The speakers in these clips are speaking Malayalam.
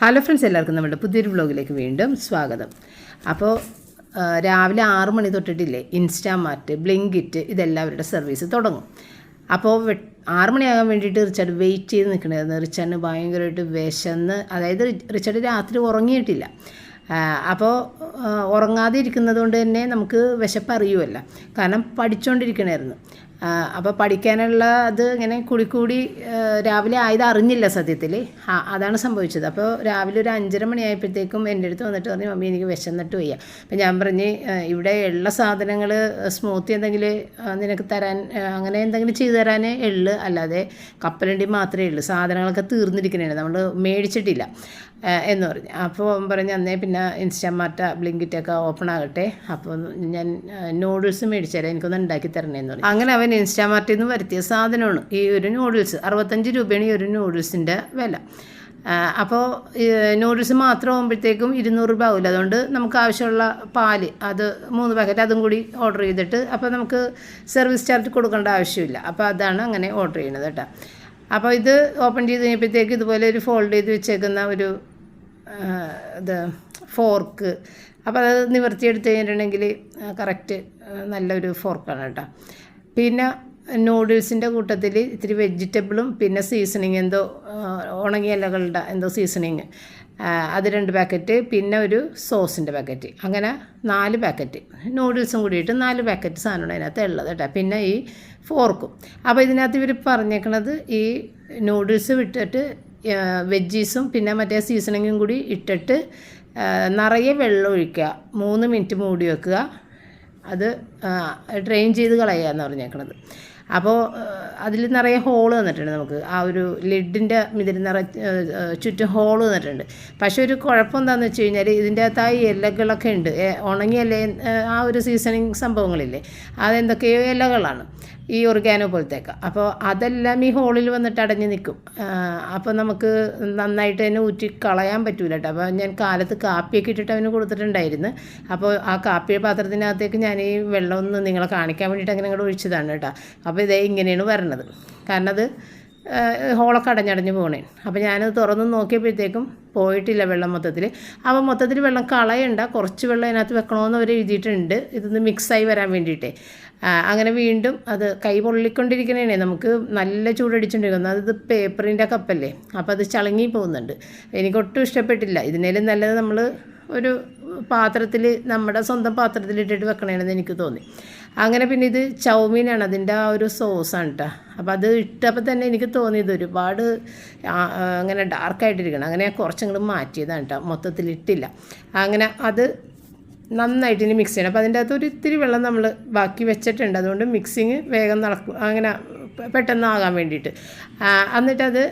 ഹലോ ഫ്രണ്ട്സ് എല്ലാവർക്കും നമ്മുടെ പുതിയൊരു വ്ലോഗിലേക്ക് വീണ്ടും സ്വാഗതം. അപ്പോൾ രാവിലെ ആറു മണി തൊട്ടിട്ടില്ലേ ഇൻസ്റ്റാമാർട്ട് ബ്ലിങ്കിറ്റ് ഇതെല്ലാവരുടെ സർവീസ് തുടങ്ങും. അപ്പോൾ ആറു മണിയാകാൻ വേണ്ടിയിട്ട് റിച്ചാർഡ് വെയിറ്റ് ചെയ്ത് നിൽക്കണമായിരുന്നു റിച്ചാർഡിന് ഭയങ്കരമായിട്ട് വിശന്ന് അതായത് റിച്ചാർഡ് രാത്രി ഉറങ്ങിയിട്ടില്ല. അപ്പോൾ ഉറങ്ങാതെ ഇരിക്കുന്നത് കൊണ്ട് തന്നെ നമുക്ക് വിശപ്പ് അറിയുമല്ല. കാരണം പഠിച്ചുകൊണ്ടിരിക്കണമായിരുന്നു അപ്പോൾ പഠിക്കാനുള്ള അത് ഇങ്ങനെ കൂടി രാവിലെ ആയത് അറിഞ്ഞില്ല സത്യത്തിൽ ആ, അതാണ് സംഭവിച്ചത്. അപ്പോൾ രാവിലെ ഒരു അഞ്ചര മണിയായപ്പോഴത്തേക്കും എന്റെ അടുത്ത് വന്നിട്ട് പറഞ്ഞു മമ്മി എനിക്ക് വിശന്നിട്ട് വയ്യ. അപ്പം ഞാൻ പറഞ്ഞ് ഇവിടെ ഉള്ള സാധനങ്ങൾ സ്മൂത്തി എന്തെങ്കിലും നിനക്ക് തരാൻ അങ്ങനെ എന്തെങ്കിലും ചെയ്തു തരാനേ ഉള്ളു. അല്ലാതെ കപ്പലണ്ടി മാത്രമേ ഉള്ളൂ. സാധനങ്ങളൊക്കെ തീർന്നിരിക്കണേ നമ്മൾ മേടിച്ചിട്ടില്ല. എന്ന് പറഞ്ഞു. അപ്പോൾ പറഞ്ഞു അന്നേ പിന്നെ ഇൻസ്റ്റാമാർട്ട ബ്ലിങ്കിറ്റൊക്കെ ഓപ്പൺ ആകട്ടെ. അപ്പോൾ ഞാൻ നൂഡിൽസ് മേടിച്ചുതരാം. എനിക്കൊന്ന് ഉണ്ടാക്കി തരണേ എന്ന് പറഞ്ഞു. അങ്ങനെ അവൻ ഇൻസ്റ്റാമാർട്ടിൽ നിന്ന് വരുത്തിയ സാധനമാണ്. ഈ ഒരു നൂഡിൽസ് അറുപത്തഞ്ച് രൂപയാണ് ഈ ഒരു നൂഡിൽസിന്റെ വില. അപ്പോൾ നൂഡിൽസ് മാത്രം ആകുമ്പോഴത്തേക്കും ഇരുന്നൂറ് രൂപ ആവില്ല അതുകൊണ്ട് നമുക്ക് ആവശ്യമുള്ള പാൽ അത് മൂന്ന് പാക്കറ്റ് അതും കൂടി ഓർഡർ ചെയ്തിട്ട് അപ്പോൾ നമുക്ക് സർവീസ് ചാർജ് കൊടുക്കേണ്ട ആവശ്യമില്ല. അപ്പോൾ അതാണ് അങ്ങനെ ഓർഡർ ചെയ്യുന്നത് കേട്ടോ. അപ്പോൾ ഇത് ഓപ്പൺ ചെയ്ത് കഴിഞ്ഞപ്പോഴത്തേക്ക് ഇതുപോലെ ഒരു ഫോൾഡ് ചെയ്ത് വെച്ചേക്കുന്ന ഒരു ഇത് ഫോർക്ക്. അപ്പോൾ അത് നിവർത്തിയെടുത്ത് കഴിഞ്ഞിട്ടുണ്ടെങ്കിൽ കറക്റ്റ് നല്ലൊരു ഫോർക്കാണ് കേട്ടോ. പിന്നെ നൂഡിൽസിന്റെ കൂട്ടത്തിൽ ഇത്തിരി വെജിറ്റബിളും പിന്നെ സീസണിങ് എന്തോ ഉണങ്ങിയ ഇലകളുടെ എന്തോ സീസണിങ് അത് രണ്ട് പാക്കറ്റ് പിന്നെ ഒരു സോസിന്റെ പാക്കറ്റ് അങ്ങനെ നാല് പാക്കറ്റ് നൂഡിൽസും കൂടിയിട്ട് നാല് പാക്കറ്റ് സാധനമാണ് അതിനകത്ത് ഉള്ളത് കേട്ടോ. പിന്നെ ഈ ഫോർക്കും അപ്പോൾ ഇതിനകത്ത് ഇവർ പറഞ്ഞേക്കണത് ഈ നൂഡിൽസ് വിട്ടിട്ട് വെജീസും പിന്നെ മറ്റേ സീസണിങ്ങും കൂടി ഇട്ടിട്ട് നിറയെ വെള്ളം ഒഴിക്കുക. മൂന്ന് മിനിറ്റ് മൂടി വെക്കുക. അത് ഡ്രെയിൻ ചെയ്ത് കളയുക എന്ന് പറഞ്ഞേക്കണത്. അപ്പോൾ അതിൽ നിറയെ ഹോൾ തന്നിട്ടുണ്ട് നമുക്ക്. ആ ഒരു ലിഡിന്റെ ഇതിൽ നിറ ചുറ്റും ഹോൾ തന്നിട്ടുണ്ട് പക്ഷേ ഒരു കുഴപ്പം എന്താണെന്ന് വെച്ച് കഴിഞ്ഞാൽ ഇതിന്റെ അകത്ത് ആ ഇലകളൊക്കെ ഉണ്ട്. ഉണങ്ങിയല്ലേ ആ ഒരു സീസണിങ് സംഭവങ്ങളില്ലേ അതെന്തൊക്കെയോ ഇലകളാണ് ഈ ഒറിഗാനോ പോലത്തേക്ക് അപ്പോൾ അതെല്ലാം ഈ ഹോളിൽ വന്നിട്ട് അടഞ്ഞ് നിൽക്കും. അപ്പോൾ നമുക്ക് നന്നായിട്ട് തന്നെ ഊറ്റി കളയാൻ പറ്റൂല കേട്ടോ. അപ്പോൾ ഞാൻ കാലത്ത് കാപ്പിയൊക്കെ ഇട്ടിട്ട് അവന് കൊടുത്തിട്ടുണ്ടായിരുന്നു. അപ്പോൾ ആ കാപ്പിയുടെ പാത്രത്തിനകത്തേക്ക് ഞാൻ ഈ വെള്ളം ഒന്ന് നിങ്ങളെ കാണിക്കാൻ വേണ്ടിയിട്ട് അങ്ങനെ ഒഴിച്ചതാണ് കേട്ടോ. അപ്പോൾ ഇതേ ഇങ്ങനെയാണ് വരണത്. കാരണം അത് ഹോളൊക്കെ അടഞ്ഞടഞ്ഞ് പോകണേ അപ്പോൾ ഞാനത് തുറന്ന് നോക്കിയപ്പോഴത്തേക്കും പോയിട്ടില്ല വെള്ളം മൊത്തത്തിൽ അപ്പോൾ മൊത്തത്തിൽ വെള്ളം കളയണ്ട. കുറച്ച് വെള്ളം അതിനകത്ത് വെക്കണമെന്ന് അവർ എഴുതിയിട്ടുണ്ട്. ഇതൊന്ന് മിക്സായി വരാൻ വേണ്ടിയിട്ടേ. അങ്ങനെ വീണ്ടും അത് കൈ പൊള്ളിക്കൊണ്ടിരിക്കണേ നമുക്ക് നല്ല ചൂടടിച്ചുകൊണ്ടിരിക്കുന്നു അത് പേപ്പറിന്റെ കപ്പല്ലേ. അപ്പോൾ അത് ചളങ്ങി പോകുന്നുണ്ട്. എനിക്കൊട്ടും ഇഷ്ടപ്പെട്ടില്ല. ഇതിനേലും നല്ലത് നമ്മൾ ഒരു പാത്രത്തിൽ നമ്മുടെ സ്വന്തം പാത്രത്തിൽ ഇട്ടിട്ട് വെക്കണമെന്ന് എനിക്ക് തോന്നി. അങ്ങനെ പിന്നെ ഇത് ചൗമീനാണ് അതിന്റെ ആ ഒരു സോസാണ് കേട്ടോ അപ്പോൾ അത് ഇട്ടപ്പോൾ തന്നെ എനിക്ക് തോന്നിയത് ഒരുപാട് അങ്ങനെ ഡാർക്കായിട്ടിരിക്കണം അങ്ങനെ കുറച്ചങ്ങോട്ട് മാറ്റിയതാണ് കേട്ടോ മൊത്തത്തിൽ ഇട്ടില്ല. അങ്ങനെ അത് നന്നായിട്ട് ഇനി മിക്സ് ചെയ്യണം. അപ്പോൾ അതിന്റെ അകത്ത് ഒരു ഇത്തിരി വെള്ളം നമ്മൾ ബാക്കി വെച്ചിട്ടുണ്ട്. അതുകൊണ്ട് മിക്സിങ് വേഗം നടക്കും. അങ്ങനെ പെട്ടെന്നാകാൻ വേണ്ടിയിട്ട്. എന്നിട്ടത്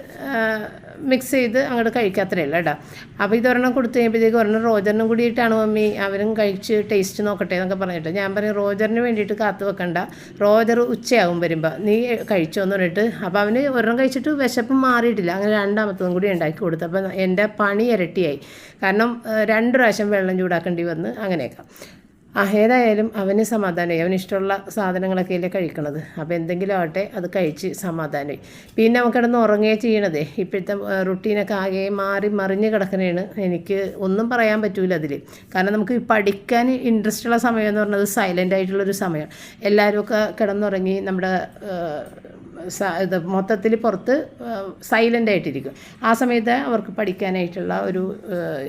മിക്സ് ചെയ്ത് അങ്ങോട്ട് കഴിക്കാത്രയല്ല കേട്ടോ. അപ്പോൾ ഇതൊരെണ്ണം കൊടുത്തു കഴിയുമ്പോഴത്തേക്ക് ഒരെണ്ണം റോജറിനും കൂടിയിട്ടാണ് മമ്മി അവരും കഴിച്ച് ടേസ്റ്റ് നോക്കട്ടെ എന്നൊക്കെ പറഞ്ഞിട്ട്. ഞാൻ പറയും റോജറിന് വേണ്ടിയിട്ട് കാത്തു വെക്കണ്ട. റോജർ ഉച്ചയാകും വരുമ്പോൾ നീ കഴിച്ചോ എന്ന് പറഞ്ഞിട്ട്. അപ്പോൾ അവന് ഒരെണ്ണം കഴിച്ചിട്ട് വിശപ്പ് മാറിയിട്ടില്ല. അങ്ങനെ രണ്ടാമത്തതും കൂടി ഉണ്ടാക്കി കൊടുത്തു. അപ്പോൾ എന്റെ പണി ഇരട്ടിയായി. കാരണം രണ്ട് പ്രാവശ്യം വെള്ളം ചൂടാക്കേണ്ടി വന്ന് അങ്ങനെയൊക്കെ. ഏതായാലും അവന് സമാധാനമായി അവന് ഇഷ്ടമുള്ള സാധനങ്ങളൊക്കെ അല്ലേ കഴിക്കണത്. അപ്പോൾ എന്തെങ്കിലും ആവട്ടെ അത് കഴിച്ച് സമാധാനമായി പിന്നെ നമുക്ക് കിടന്ന് ഉറങ്ങുകയോ ചെയ്യണതേ. ഇപ്പോഴത്തെ റുട്ടീനൊക്കെ ആകെ മാറി മറിഞ്ഞ് കിടക്കണേണ്. എനിക്ക് ഒന്നും പറയാൻ പറ്റൂല അതിൽ കാരണം നമുക്ക് പഠിക്കാൻ ഇൻട്രസ്റ്റ് ഉള്ള സമയം എന്ന് പറഞ്ഞത് സൈലന്റ് ആയിട്ടുള്ളൊരു സമയമാണ് എല്ലാവരും ഒക്കെ കിടന്നുറങ്ങി നമ്മുടെ ഇത് മൊത്തത്തിൽ പുറത്ത് സൈലന്റ് ആയിട്ടിരിക്കും. ആ സമയത്ത് അവർക്ക് പഠിക്കാനായിട്ടുള്ള ഒരു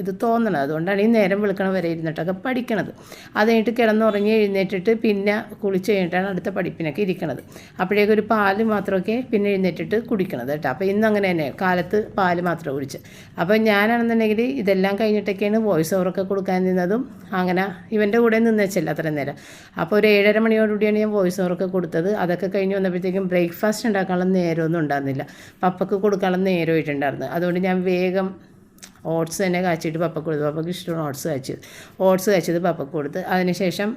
ഇത് തോന്നണം. അതുകൊണ്ടാണ് ഈ നേരം വിളിക്കണ വരെ ഇരുന്നിട്ടൊക്കെ പഠിക്കണത്. അത് കഴിഞ്ഞിട്ട് കിടന്നുറങ്ങി എഴുന്നേറ്റിട്ട് പിന്നെ കുളിച്ച് കഴിഞ്ഞിട്ടാണ് അടുത്ത പഠിപ്പിനൊക്കെ ഇരിക്കണത്. അപ്പോഴേക്കൊരു പാൽ മാത്രമൊക്കെ പിന്നെ എഴുന്നേറ്റിട്ട് കുടിക്കണത് കേട്ടോ. അപ്പോൾ ഇന്ന് അങ്ങനെ തന്നെ കാലത്ത് പാൽ മാത്രം കുടിച്ച്. അപ്പോൾ ഞാനാണെന്നുണ്ടെങ്കിൽ ഇതെല്ലാം കഴിഞ്ഞിട്ടൊക്കെയാണ് വോയിസ് ഓവറൊക്കെ കൊടുക്കാൻ നിന്നതും അങ്ങനെ ഇവന്റെ കൂടെ നിന്നേച്ചില്ല അത്രയും നേരം. അപ്പോൾ ഒരു ഏഴര മണിയോടുകൂടിയാണ് ഞാൻ വോയിസ് ഓവറൊക്കെ കൊടുത്തത്. അതൊക്കെ കഴിഞ്ഞ് വന്നപ്പോഴത്തേക്കും ബ്രേക്ക്ഫാസ്റ്റ് ഉണ്ടാക്കാനുള്ള നേരമൊന്നും ഉണ്ടായിരുന്നില്ല. പപ്പക്ക് കൊടുക്കാനുള്ള നേരമായിട്ടുണ്ടായിരുന്നു. അതുകൊണ്ട് ഞാൻ വേഗം ഓട്സ് തന്നെ കാച്ചിട്ട് പപ്പക്ക് കൊടുത്തു. പപ്പക്ക് ഇഷ്ടമാണ് ഓട്സ് കാച്ചത് ഓട്സ് കാച്ചത് പപ്പക്ക് കൊടുത്ത് അതിനുശേഷം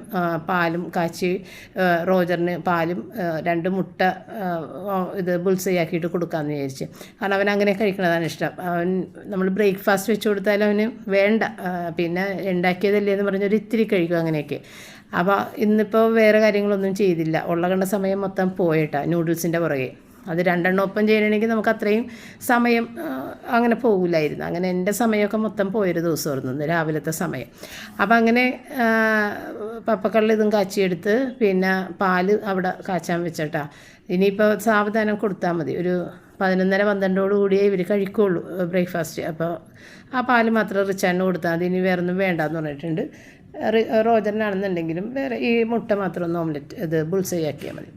പാലും കാച്ചി റോജറിന് പാലും രണ്ട് മുട്ട ഇത് ബുൾസയാക്കിയിട്ട് കൊടുക്കാമെന്ന് വിചാരിച്ച്. കാരണം അവൻ അങ്ങനെ കഴിക്കണതാണ് ഇഷ്ടം. അവൻ നമ്മൾ ബ്രേക്ക്ഫാസ്റ്റ് വെച്ച് കൊടുത്താലും അവന് വേണ്ട. പിന്നെ ഉണ്ടാക്കിയതല്ലേ എന്ന് പറഞ്ഞൊരു ഇത്തിരി കഴിക്കും അങ്ങനെയൊക്കെ. അപ്പോൾ ഇന്നിപ്പോൾ വേറെ കാര്യങ്ങളൊന്നും ചെയ്തില്ല. ഉള്ള കണ്ട സമയം മൊത്തം പോയിട്ടാ നൂഡിൽസിന്റെ പുറകെ. അത് രണ്ടെണ്ണം ഒപ്പം ചെയ്യണമെങ്കിൽ നമുക്ക് അത്രയും സമയം അങ്ങനെ പോകില്ലായിരുന്നു അങ്ങനെ എന്റെ സമയമൊക്കെ മൊത്തം പോയൊരു ദിവസമായിരുന്നു ഇന്ന് രാവിലത്തെ സമയം. അപ്പം അങ്ങനെ പപ്പക്കള്ളിൽ ഇതും കാച്ചിയെടുത്ത് പിന്നെ പാൽ അവിടെ കാച്ചാൻ വെച്ചിട്ടാ. ഇനിയിപ്പോൾ സാവധാനം കൊടുത്താൽ മതി. ഒരു പതിനൊന്നര പന്ത്രണ്ടോട് കൂടിയേ ഇവർ കഴിക്കുള്ളൂ ബ്രേക്ക്ഫാസ്റ്റ് അപ്പോൾ ആ പാൽ മാത്രം റിച്ചാണ് കൊടുത്താൽ മതി. ഇനി വേറൊന്നും വേണ്ടെന്ന് പറഞ്ഞിട്ടുണ്ട്. റി- റോജറിനാണെന്നുണ്ടെങ്കിലും വേറെ ഈ മുട്ട മാത്രം ഒന്ന് ഓംലെറ്റ് ഇത് ബുൾസൈ ആക്കിയാൽ മതി.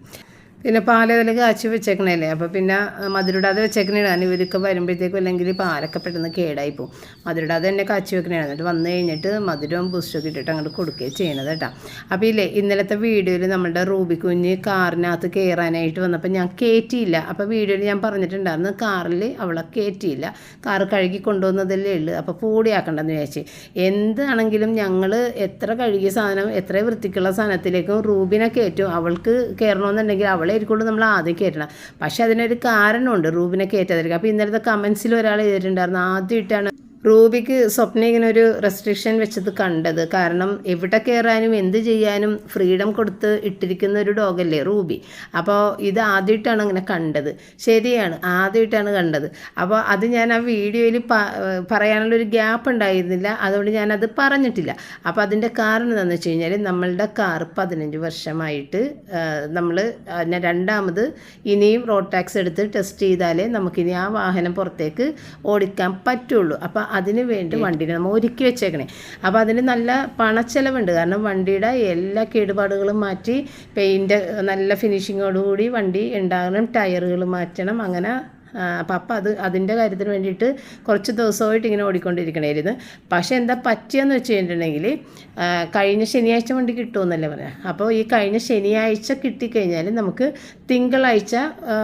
പിന്നെ പാൽ കാച്ചി വെച്ചേക്കണല്ലേ? അപ്പോൾ പിന്നെ മധുരിടാതെ വെച്ചേക്കണേടാണ് ഇവർക്ക് വരുമ്പോഴത്തേക്കും അല്ലെങ്കിൽ പാലൊക്കെ പെട്ടെന്ന് കേടായി പോകും. മധുരിടാതെ തന്നെ കാച്ചി വെക്കണേ എന്നിട്ട് വന്നു കഴിഞ്ഞിട്ട് മധുരവും ബൂസ്റ്റൊക്കെ ഇട്ടിട്ട് അങ്ങോട്ട് കൊടുക്കുകയും ചെയ്യണത് കേട്ടോ. അപ്പോൾ ഇല്ലേ ഇന്നലത്തെ വീഡിയോയിൽ നമ്മുടെ റൂബി കുഞ്ഞ് കാറിനകത്ത് കയറാനായിട്ട് വന്നപ്പോൾ ഞാൻ കയറ്റിയില്ല അപ്പോൾ വീഡിയോയിൽ ഞാൻ പറഞ്ഞിട്ടുണ്ടായിരുന്നു കാറിൽ അവളെ കയറ്റിയില്ല കാർ കഴുകി കൊണ്ടുവന്നതല്ലേ ഉള്ളൂ. അപ്പോൾ പൂടിയാക്കണ്ടെന്ന് വിചാരിച്ച്. എന്താണെങ്കിലും ഞങ്ങൾ എത്ര കഴുകിയ സാധനം എത്ര വൃത്തിക്കുള്ള സാധനത്തിലേക്കും റൂബിനെ കയറ്റും. അവൾക്ക് കയറണമെന്നുണ്ടെങ്കിൽ അവളായിരിക്കുള്ളൂ നമ്മൾ ആദ്യം കയറ്റണം. പക്ഷേ അതിനൊരു കാരണമുണ്ട്. റൂബിനെ കയറ്റാതിരിക്കുക അപ്പോൾ ഇന്നലത്തെ കമൻസിൽ ഒരാൾ ചെയ്തിട്ടുണ്ടായിരുന്നു ആദ്യമായിട്ടാണ് റൂബിക്ക് സ്വപ്ന ഇങ്ങനെ ഒരു റെസ്ട്രിക്ഷൻ വെച്ചത് കണ്ടത്. കാരണം എവിടെ കയറാനും എന്ത് ചെയ്യാനും ഫ്രീഡം കൊടുത്ത് ഇട്ടിരിക്കുന്ന ഒരു ഡോഗല്ലേ റൂബി. അപ്പോൾ ഇത് ആദ്യമായിട്ടാണ് അങ്ങനെ കണ്ടത്. ശരിയാണ് ആദ്യമായിട്ടാണ് കണ്ടത്. അപ്പോൾ അത് ഞാൻ ആ വീഡിയോയിൽ പറയാനുള്ള ഒരു ഗ്യാപ്പ് ഉണ്ടായിരുന്നില്ല. അതുകൊണ്ട് ഞാനത് പറഞ്ഞിട്ടില്ല. അപ്പോൾ അതിന്റെ കാരണം എന്താണെന്ന് വെച്ച് കഴിഞ്ഞാൽ നമ്മളുടെ കാർ പതിനഞ്ച് വർഷമായിട്ട് നമ്മൾ രണ്ടാമത് ഇനിയും റോഡ് ടാക്സ് എടുത്ത് ടെസ്റ്റ് ചെയ്താലേ നമുക്കിനി ആ വാഹനം പുറത്തേക്ക് ഓടിക്കാൻ പറ്റുള്ളൂ. അപ്പോൾ അതിന് വേണ്ടി വണ്ടിനെ നമ്മൾ ഒരുക്കി വെച്ചേക്കണേ. അപ്പോൾ അതിന് നല്ല പണച്ചെലവുണ്ട്. കാരണം വണ്ടിയുടെ എല്ലാ കേടുപാടുകളും മാറ്റി പെയിന്റ് നല്ല ഫിനിഷിങ്ങോടുകൂടി വണ്ടി ഉണ്ടാകണം ടയറുകൾ മാറ്റണം അങ്ങനെ അപ്പം അപ്പം അത് അതിന്റെ കാര്യത്തിന് വേണ്ടിയിട്ട് കുറച്ച് ദിവസമായിട്ട് ഇങ്ങനെ ഓടിക്കൊണ്ടിരിക്കണമായിരുന്നു പക്ഷേ എന്താ പറ്റിയെന്ന് വെച്ച് കഴിഞ്ഞിട്ടുണ്ടെങ്കിൽ കഴിഞ്ഞ ശനിയാഴ്ച വണ്ടി കിട്ടുമെന്നല്ലേ പറയാം അപ്പോൾ ഈ കഴിഞ്ഞ ശനിയാഴ്ച കിട്ടിക്കഴിഞ്ഞാൽ നമുക്ക് തിങ്കളാഴ്ച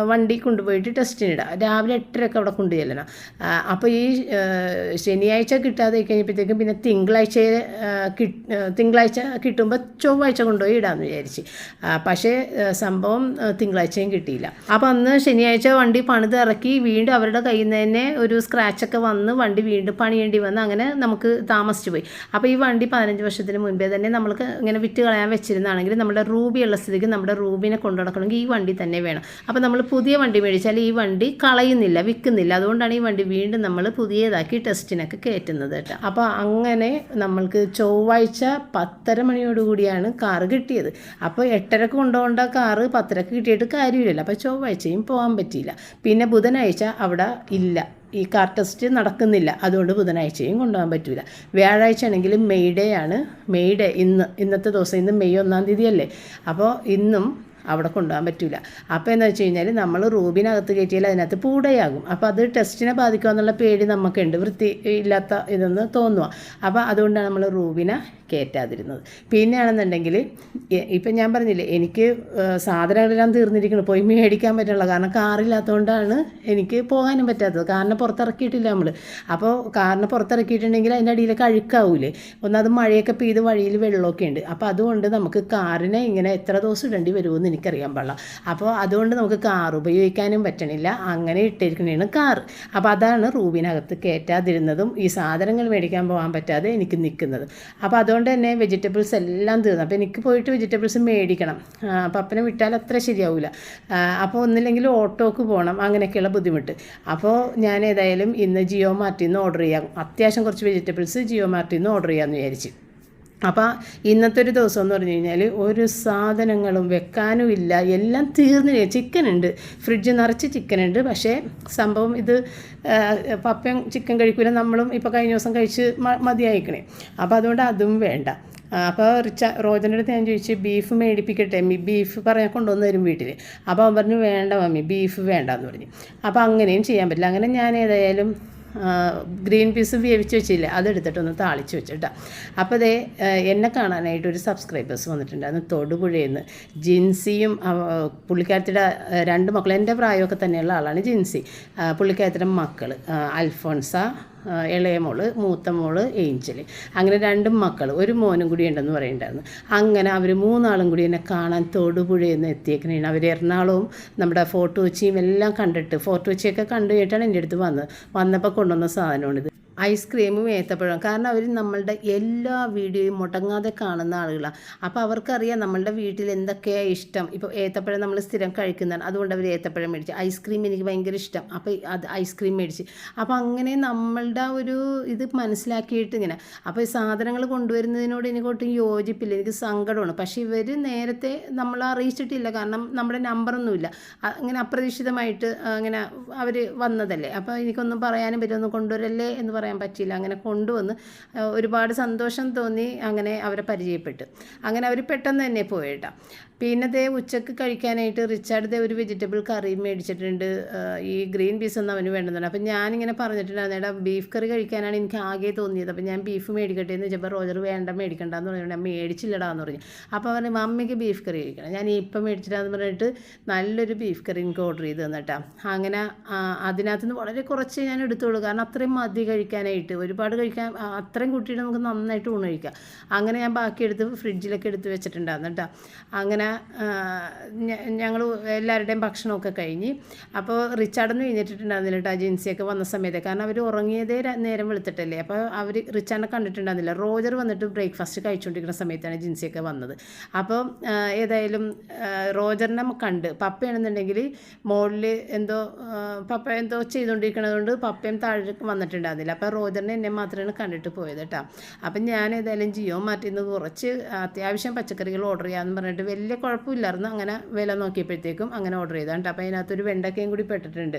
വണ്ടി കൊണ്ടുപോയിട്ട് ടെസ്റ്റിനിടാം രാവിലെ എട്ടരക്ക് അവിടെ കൊണ്ടു ചെല്ലണം അപ്പോൾ ഈ ശനിയാഴ്ച കിട്ടാതെ കഴിഞ്ഞപ്പോഴത്തേക്കും പിന്നെ തിങ്കളാഴ്ച തിങ്കളാഴ്ച കിട്ടുമ്പോൾ ചൊവ്വാഴ്ച കൊണ്ടുപോയി ഇടാമെന്ന് വിചാരിച്ച്. പക്ഷേ സംഭവം തിങ്കളാഴ്ചയും കിട്ടിയില്ല. അപ്പോൾ അന്ന് ശനിയാഴ്ച വണ്ടി പണിത് ഇറക്കി വീണ്ടും അവരുടെ കയ്യിൽ നിന്ന് തന്നെ ഒരു സ്ക്രാച്ചൊക്കെ വന്ന് വണ്ടി വീണ്ടും പണിയേണ്ടി വന്ന് അങ്ങനെ നമുക്ക് താമസിച്ചു പോയി. അപ്പോൾ ഈ വണ്ടി പതിനഞ്ച് വർഷത്തിന് മുൻപേ തന്നെ നമ്മൾക്ക് ഇങ്ങനെ വിറ്റ് കളയാൻ വെച്ചിരുന്നാണെങ്കിൽ നമ്മുടെ റൂബി ഉള്ള സ്ഥിതിക്ക് നമ്മുടെ റൂബിനെ കൊണ്ടു നടക്കണമെങ്കിൽ ഈ വണ്ടി തന്നെ വേണം. അപ്പോൾ നമ്മൾ പുതിയ വണ്ടി മേടിച്ചാൽ ഈ വണ്ടി കളയുന്നില്ല വിൽക്കുന്നില്ല. അതുകൊണ്ടാണ് ഈ വണ്ടി വീണ്ടും നമ്മൾ പുതിയതാക്കി ടെസ്റ്റിനൊക്കെ കയറ്റുന്നത് കേട്ടോ. അപ്പോൾ അങ്ങനെ നമ്മൾക്ക് ചൊവ്വാഴ്ച പത്തര മണിയോടുകൂടിയാണ് കാറ് കിട്ടിയത്. അപ്പോൾ എട്ടരക്ക് കൊണ്ടുപോകേണ്ട കാറ് പത്തരക്ക് കിട്ടിയിട്ട് കാര്യമില്ലല്ലോ. അപ്പോൾ ചൊവ്വാഴ്ചയും പോകാൻ പറ്റിയില്ല. പിന്നെ ബുധനാഴ്ച അവിടെ ഇല്ല. ഈ കാർ ടെസ്റ്റ് നടക്കുന്നില്ല. അതുകൊണ്ട് ബുധനാഴ്ചയും കൊണ്ടുപോകാൻ പറ്റില്ല വ്യാഴാഴ്ച ആണെങ്കിൽ മെയ് ഡേ ആണ്. മെയ് ഡേ ഇന്ന് ഇന്നത്തെ ദിവസം ഇന്ന് മെയ് ഒന്നാം തീയതി അല്ലേ അപ്പോൾ ഇന്നും അവിടെ കൊണ്ടുപോകാൻ പറ്റില്ല അപ്പോൾ എന്താ വെച്ച് കഴിഞ്ഞാൽ നമ്മൾ റൂബിനകത്ത് കയറ്റിയാൽ അതിനകത്ത് പൂടയാകും. അപ്പോൾ അത് ടെസ്റ്റിനെ ബാധിക്കുക എന്നുള്ള പേടി നമുക്കുണ്ട്. വൃത്തി ഇല്ലാത്ത ഇതെന്ന് തോന്നുക അപ്പോൾ അതുകൊണ്ടാണ് നമ്മൾ റൂബിനെ കയറ്റാതിരുന്നത്. പിന്നെയാണെന്നുണ്ടെങ്കിൽ ഇപ്പം ഞാൻ പറഞ്ഞില്ലേ എനിക്ക് സാധനങ്ങളെല്ലാം തീർന്നിരിക്കുന്നു. പോയി മേടിക്കാൻ പറ്റുള്ളൂ കാരണം കാറില്ലാത്തതുകൊണ്ടാണ് എനിക്ക് പോകാനും പറ്റാത്തത്. കാറിനെ പുറത്തിറക്കിയിട്ടില്ല നമ്മൾ അപ്പോൾ കാറിനെ പുറത്തിറക്കിയിട്ടുണ്ടെങ്കിൽ അതിന്റെ അടിയിൽ കഴുക്കാവൂലേ? ഒന്നത് മഴയൊക്കെ പെയ്ത് വഴിയിൽ വെള്ളമൊക്കെ ഉണ്ട്. അപ്പോൾ അതുകൊണ്ട് നമുക്ക് കാറിനെ ഇങ്ങനെ എത്ര ദിവസം ഇടേണ്ടി വരുമെന്ന് എനിക്കറിയാൻ പാടില്ല. അപ്പോൾ അതുകൊണ്ട് നമുക്ക് കാർ ഉപയോഗിക്കാനും പറ്റണില്ല. അങ്ങനെ ഇട്ടിരിക്കുന്നതാണ് കാർ. അപ്പോൾ അതാണ് റൂബിനകത്ത് കയറ്റാതിരുന്നതും ഈ സാധനങ്ങൾ മേടിക്കാൻ പോകാൻ പറ്റാതെ എനിക്ക് നിൽക്കുന്നത്. അപ്പോൾ അതുകൊണ്ട് തന്നെ വെജിറ്റബിൾസ് എല്ലാം തീർന്നു. അപ്പോൾ എനിക്ക് പോയിട്ട് വെജിറ്റബിൾസ് മേടിക്കണം. അപ്പോൾ അപ്പനെ വിട്ടാൽ അത്ര ശരിയാവില്ല അപ്പോൾ ഒന്നില്ലെങ്കിൽ ഓട്ടോക്ക് പോകണം അങ്ങനെയൊക്കെയുള്ള ബുദ്ധിമുട്ട്. അപ്പോൾ ഞാൻ ഏതായാലും ഇന്ന് ജിയോ മാർട്ടിൽ നിന്ന് ഓർഡർ ചെയ്യാം. അത്യാവശ്യം കുറച്ച് വെജിറ്റബിൾസ് ജിയോ മാർട്ടിൽ നിന്ന് ഓർഡർ ചെയ്യാമെന്ന് വിചാരിച്ച്. അപ്പോൾ ഇന്നത്തെ ഒരു ദിവസം എന്ന് പറഞ്ഞു കഴിഞ്ഞാൽ ഒരു സാധനങ്ങളും വെക്കാനും ഇല്ല. എല്ലാം തീർന്നു ചിക്കൻ ഉണ്ട് ഫ്രിഡ്ജ് നിറച്ച് ചിക്കൻ ഉണ്ട് പക്ഷേ സംഭവം ഇത് പപ്പയും ചിക്കൻ കഴിക്കൂല. നമ്മളും ഇപ്പോൾ കഴിഞ്ഞ ദിവസം കഴിച്ച് മതിയായിക്കണേ. അപ്പോൾ അതുകൊണ്ട് അതും വേണ്ട. അപ്പോൾ റിച്ച റോജന്റെ അടുത്ത് ഞാൻ ചോദിച്ചു ബീഫ് മേടിപ്പിക്കട്ടെ? മി ബീഫ് പറയാൻ കൊണ്ടുവന്ന് തരും വീട്ടിൽ അപ്പോൾ അവൻ പറഞ്ഞു വേണ്ട മമ്മി ബീഫ് വേണ്ട എന്ന് പറഞ്ഞു. അപ്പോൾ അങ്ങനെയും ചെയ്യാൻ പറ്റില്ല. അങ്ങനെ ഞാൻ ഏതായാലും ഗ്രീൻ പീസ് വേവിച്ച് വെച്ചില്ല. അതെടുത്തിട്ടൊന്ന് താളിച്ച് വെച്ചിട്ട. അപ്പോൾ അതേ എന്നെ കാണാനായിട്ട് ഒരു സബ്സ്ക്രൈബേഴ്സ് വന്നിട്ടുണ്ടായിരുന്നു തൊടുപുഴയിൽ നിന്ന് ജിൻസിയും പുള്ളിക്കാരത്തിയുടെ രണ്ട് മക്കൾ എന്റെ പ്രായമൊക്കെ തന്നെയുള്ള ആളാണ് ജിൻസി. പുള്ളിക്കാരത്തിന്റെ മക്കൾ അൽഫോൺസ ഇളയ മോൾ മൂത്ത മോൾ ഏഞ്ചൽ അങ്ങനെ രണ്ടും മക്കൾ ഒരു മോനും കൂടി ഉണ്ടെന്ന് പറയുന്നുണ്ടായിരുന്നു അങ്ങനെ അവർ മൂന്നാളും കൂടി എന്നെ കാണാൻ തൊടുപുഴയിൽ നിന്ന് എത്തിയേക്കണേണ്. അവർ എറണാകുളവും നമ്മുടെ ഫോർട്ട് കൊച്ചിയും എല്ലാം കണ്ടിട്ട് ഫോർട്ട് കൊച്ചിയൊക്കെ കണ്ടു കേട്ടാണ് എന്റെ അടുത്ത് വന്നത്. വന്നപ്പോൾ കൊണ്ടുവന്ന സാധനമാണിത്. ഐസ്ക്രീമും ഏത്തപ്പഴം കാരണം അവർ നമ്മളുടെ എല്ലാ വീഡിയോയും മുടങ്ങാതെ കാണുന്ന ആളുകളാണ് അപ്പോൾ അവർക്കറിയാം നമ്മളുടെ വീട്ടിൽ എന്തൊക്കെയാണ് ഇഷ്ടം. ഇപ്പോൾ ഏത്തപ്പഴം നമ്മൾ സ്ഥിരം കഴിക്കുന്നതാണ്. അതുകൊണ്ട് അവർ ഏത്തപ്പഴം മേടിച്ച്. ഐസ്ക്രീം എനിക്ക് ഭയങ്കര ഇഷ്ടം. അപ്പോൾ അത് ഐസ്ക്രീം മേടിച്ച്. അപ്പോൾ അങ്ങനെ നമ്മളുടെ ഒരു ഇത് മനസ്സിലാക്കിയിട്ട് ഇങ്ങനെ. അപ്പോൾ ഈ സാധനങ്ങൾ കൊണ്ടുവരുന്നതിനോട് എനിക്ക് ഒട്ടും യോജിപ്പില്ല. എനിക്ക് സങ്കടമാണ്. പക്ഷേ ഇവർ നേരത്തെ നമ്മൾ അറിയിച്ചിട്ടില്ല. കാരണം നമ്മുടെ നമ്പറൊന്നുമില്ല. അങ്ങനെ അപ്രതീക്ഷിതമായിട്ട് അങ്ങനെ അവർ വന്നതല്ലേ. അപ്പോൾ എനിക്കൊന്നും പറയാനും പറ്റുമൊന്നും കൊണ്ടുവരല്ലേ എന്ന് പറയാൻ പറ്റിയില്ല. അങ്ങനെ കൊണ്ടുവന്ന് ഒരുപാട് സന്തോഷം തോന്നി അങ്ങനെ അവരെ പരിചയപ്പെട്ടു. അങ്ങനെ അവർ പെട്ടെന്ന് തന്നെ പോയിട്ടാ പിന്നെ ദേ ഉച്ചയ്ക്ക് കഴിക്കാനായിട്ട് റിച്ചാർഡ് ദേ ഒരു വെജിറ്റബിൾ കറി മേടിച്ചിട്ടുണ്ട് ഈ ഗ്രീൻ പീസ് ഒന്നും അവന് വേണ്ടതാണ് അപ്പം ഞാനിങ്ങനെ പറഞ്ഞിട്ടുണ്ടായിരുന്നു എടാ ബീഫ് കറി കഴിക്കാനാണ് എനിക്ക് ആകെ തോന്നിയത്. അപ്പം ഞാൻ ബീഫ് മേടിക്കട്ടെ എന്ന് വെച്ചപ്പോൾ റോജർ വേണ്ട മേടിക്കണ്ടെന്ന് പറഞ്ഞു ഞാൻ മേടിച്ചില്ലടാന്ന് പറഞ്ഞു. അപ്പോൾ പറഞ്ഞു മമ്മിക്ക് ബീഫ് കറി കഴിക്കണം. ഞാൻ ഇപ്പം മേടിച്ചിട്ടാന്ന് പറഞ്ഞിട്ട് നല്ലൊരു ബീഫ് കറി എനിക്ക് ഓർഡർ ചെയ്ത് തന്നിട്ടാ. അങ്ങനെ അതിനകത്ത് നിന്ന് വളരെ കുറച്ച് ഞാൻ എടുത്തോളൂ കാരണം അത്രയും മതി കഴിക്കാനായിട്ട്. ഒരുപാട് കഴിക്കാൻ അത്രയും കൂട്ടിയിട്ട് നമുക്ക് നന്നായിട്ട് ഊണ് കഴിക്കാം. അങ്ങനെ ഞാൻ ബാക്കി എടുത്ത് ഫ്രിഡ്ജിലൊക്കെ എടുത്ത് വെച്ചിട്ടുണ്ടായിരുന്നു കേട്ടോ. അങ്ങനെ ഞങ്ങൾ എല്ലാവരുടെയും ഭക്ഷണമൊക്കെ കഴിഞ്ഞ്. അപ്പോൾ റിച്ചാർഡൊന്നും എഴുന്നേറ്റിട്ടുണ്ടായിരുന്നില്ല കേട്ടോ ജിൻസിയൊക്കെ വന്ന സമയത്ത്. കാരണം അവർ ഉറങ്ങിയതേ നേരം വെളുത്തിട്ടല്ലേ. അപ്പോൾ അവർ റിച്ചാർഡിനെ കണ്ടിട്ടുണ്ടായിരുന്നില്ല. റോജർ വന്നിട്ട് ബ്രേക്ക്ഫാസ്റ്റ് കഴിച്ചുകൊണ്ടിരിക്കുന്ന സമയത്താണ് ജിൻസിയൊക്കെ വന്നത്. അപ്പോൾ ഏതായാലും റോജറിനെ കണ്ട്. പപ്പയാണെന്നുണ്ടെങ്കിൽ മോളിൽ എന്തോ പപ്പ എന്തോ ചെയ്തുകൊണ്ടിരിക്കണതുകൊണ്ട് പപ്പയും താഴേക്ക് വന്നിട്ടുണ്ടായിരുന്നില്ല. അപ്പോൾ റോജറിനെ എന്നെ മാത്രമാണ് കണ്ടിട്ട് പോയത് കേട്ടോ അപ്പം ഞാൻ ഏതായാലും ജിയോ മാറ്റിന്ന് കുറച്ച് അത്യാവശ്യം പച്ചക്കറികൾ ഓർഡർ ചെയ്യാമെന്ന് പറഞ്ഞിട്ട് വലിയ കുഴപ്പമില്ലായിരുന്നു. അങ്ങനെ വില നോക്കിയപ്പോഴത്തേക്കും അങ്ങനെ ഓർഡർ ചെയ്താണ് അപ്പോൾ അതിനകത്തൊരു വെണ്ടക്കയും കൂടി പെട്ടിട്ടുണ്ട്.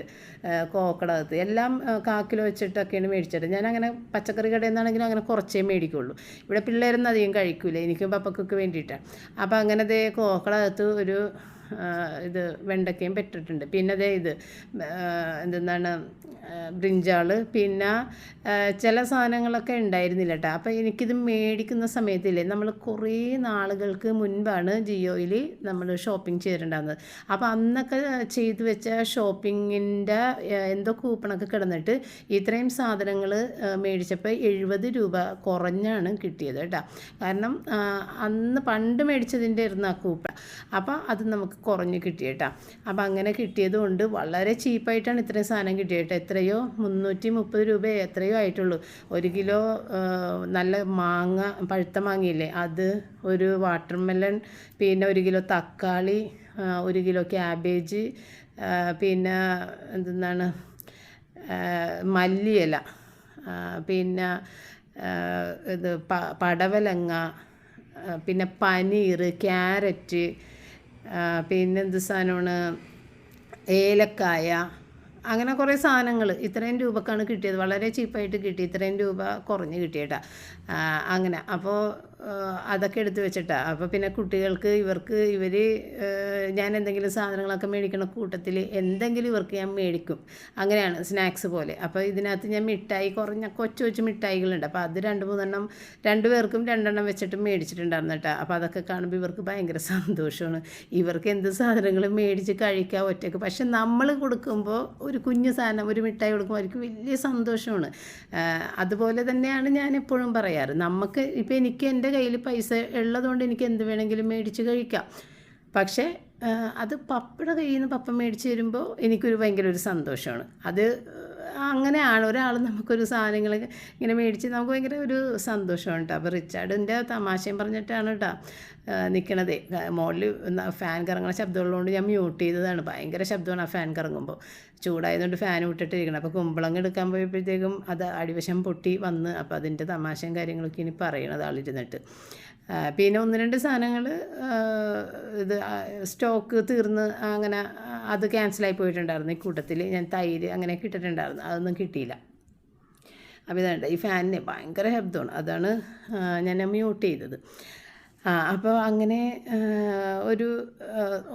കോക്കടകത്ത്. എല്ലാം കാക്കിലോ വെച്ചിട്ടൊക്കെയാണ് മേടിച്ചത്. ഞാൻ അങ്ങനെ പച്ചക്കറി കടയിൽ നിന്നാണെങ്കിലും അങ്ങനെ കുറച്ചേ മേടിക്കുള്ളൂ. ഇവിടെ പിള്ളേരൊന്നും അധികം കഴിക്കില്ല എനിക്കും പപ്പക്കൊക്കെ വേണ്ടിയിട്ടാണ് അപ്പോൾ അങ്ങനെ ദേ കോക്കടകത്ത് ഒരു ഇത് വെണ്ടക്കയും പെട്ടിട്ടുണ്ട്. പിന്നെ അതേ ഇത് എന്തെന്നാണ് ബ്രിഞ്ചാൾ പിന്നെ ചില സാധനങ്ങളൊക്കെ ഉണ്ടായിരുന്നില്ല കേട്ടോ അപ്പോൾ എനിക്കിത് മേടിക്കുന്ന സമയത്തില്ലേ നമ്മൾ കുറേ നാളുകൾക്ക് മുൻപാണ് ജിയോയിൽ നമ്മൾ ഷോപ്പിംഗ് ചെയ്തിട്ടുണ്ടാകുന്നത് അപ്പോൾ അന്നൊക്കെ ചെയ്തു വെച്ച ഷോപ്പിങ്ങിന്റെ എന്തോ കൂപ്പണൊക്കെ കിടന്നിട്ട് ഇത്രയും സാധനങ്ങൾ മേടിച്ചപ്പോൾ എഴുപത് രൂപ കുറഞ്ഞാണ് കിട്ടിയത് കേട്ടോ കാരണം അന്ന് പണ്ട് മേടിച്ചതിന്റെ ഇരുന്ന കൂപ്പൺ. അപ്പോൾ അത് നമുക്ക് കുറഞ്ഞ് കിട്ടിയിട്ടാ അപ്പം അങ്ങനെ കിട്ടിയത് കൊണ്ട് വളരെ ചീപ്പായിട്ടാണ് ഇത്രയും സാധനം കിട്ടിയിട്ട് എത്രയോ? മുന്നൂറ്റി മുപ്പത് രൂപ എത്രയോ ആയിട്ടുള്ളൂ. ഒരു കിലോ നല്ല മാങ്ങ പഴുത്ത മാങ്ങയില്ലേ? അത് ഒരു വാട്ടർ മെലൺ പിന്നെ ഒരു കിലോ തക്കാളി ഒരു കിലോ ക്യാബേജ് പിന്നെ എന്താണ് മല്ലിയില പിന്നെ ഇത് പടവലങ്ങ പിന്നെ പനീർ ക്യാരറ്റ് പിന്നെന്ത് സാധനമാണ്? ഏലക്കായ. അങ്ങനെ കുറേ സാധനങ്ങൾ. ഇത്രയും രൂപക്കാണ് കിട്ടിയത്. വളരെ ചീപ്പായിട്ട് കിട്ടി. ഇത്രയും രൂപ കുറഞ്ഞ് കിട്ടിയേട്ടാ. അങ്ങനെ. അപ്പോൾ അതൊക്കെ എടുത്തു വെച്ചിട്ടാണ് അപ്പോൾ പിന്നെ കുട്ടികൾക്ക് ഇവർക്ക് ഇവർ ഞാൻ എന്തെങ്കിലും സാധനങ്ങളൊക്കെ മേടിക്കണ കൂട്ടത്തിൽ എന്തെങ്കിലും ഇവർക്ക് ഞാൻ മേടിക്കും. അങ്ങനെയാണ് സ്നാക്സ് പോലെ. അപ്പോൾ ഇതിനകത്ത് ഞാൻ മിഠായി കുറഞ്ഞ കൊച്ചു കൊച്ചു മിഠായികളുണ്ട്. അപ്പോൾ അത് രണ്ട് മൂന്നെണ്ണം രണ്ട് പേർക്കും രണ്ടെണ്ണം വെച്ചിട്ട് മേടിച്ചിട്ടുണ്ടായിരുന്നു കേട്ടോ. അപ്പോൾ അതൊക്കെ കാണുമ്പോൾ ഇവർക്ക് ഭയങ്കര സന്തോഷമാണ്. ഇവർക്ക് എന്ത് സാധനങ്ങളും മേടിച്ച് കഴിക്കാൻ ഒറ്റയ്ക്ക് പക്ഷെ നമ്മൾ കൊടുക്കുമ്പോൾ ഒരു കുഞ്ഞു സാധനം ഒരു മിഠായി കൊടുക്കുമ്പോൾ അവർക്ക് വലിയ സന്തോഷമാണ്. അതുപോലെ തന്നെയാണ് ഞാൻ എപ്പോഴും പറയാറ്. നമുക്ക് ഇപ്പോൾ എനിക്ക് എന്റെ കയ്യിൽ പൈസ ഉള്ളതുകൊണ്ട് എനിക്ക് എന്ത് വേണമെങ്കിലും മേടിച്ച് കഴിക്കാം. പക്ഷേ അത് പപ്പയുടെ കയ്യിൽ നിന്ന് പപ്പ മേടിച്ച് തരുമ്പോൾ എനിക്കൊരു ഭയങ്കര ഒരു സന്തോഷമാണ്. അത് അങ്ങനെയാണ്. ഒരാൾ നമുക്കൊരു സാധനങ്ങൾ ഇങ്ങനെ മേടിച്ച് നമുക്ക് ഭയങ്കര ഒരു സന്തോഷമാണ് കേട്ടോ അപ്പോൾ റിച്ചാർഡിന്റെ തമാശയും പറഞ്ഞിട്ടാണ് കേട്ടോ നിൽക്കണത് മോളിൽ ഫാൻ കറങ്ങുന്ന ശബ്ദമുള്ളതുകൊണ്ട് ഞാൻ മ്യൂട്ട് ചെയ്തതാണ്. ഭയങ്കര ശബ്ദമാണ് ആ ഫാൻ കറങ്ങുമ്പോൾ ചൂടായതുകൊണ്ട് ഫാൻ വിട്ടിട്ടിരിക്കണം അപ്പോൾ കുമ്പളങ്ങ് എടുക്കാൻ പോയപ്പോഴത്തേക്കും അത് അടിവശം പൊട്ടി വന്ന്. അപ്പോൾ അതിന്റെ തമാശയും കാര്യങ്ങളൊക്കെ ഇനി പറയണത് ആളിരുന്നിട്ട്. പിന്നെ ഒന്ന് രണ്ട് സാധനങ്ങൾ ഇത് സ്റ്റോക്ക് തീർന്ന് അങ്ങനെ അത് ക്യാൻസലായി പോയിട്ടുണ്ടായിരുന്നു. ഈ കൂട്ടത്തിൽ ഞാൻ തൈര് അങ്ങനെ കിട്ടിയിട്ടുണ്ടായിരുന്നു അതൊന്നും കിട്ടിയില്ല. അപ്പോൾ ഇതാണ്ട് ഈ ഫാനിന് ഭയങ്കര ശബ്ദമാണ്. അതാണ് ഞാൻ മ്യൂട്ട് ചെയ്തത്. ആ അപ്പോൾ അങ്ങനെ ഒരു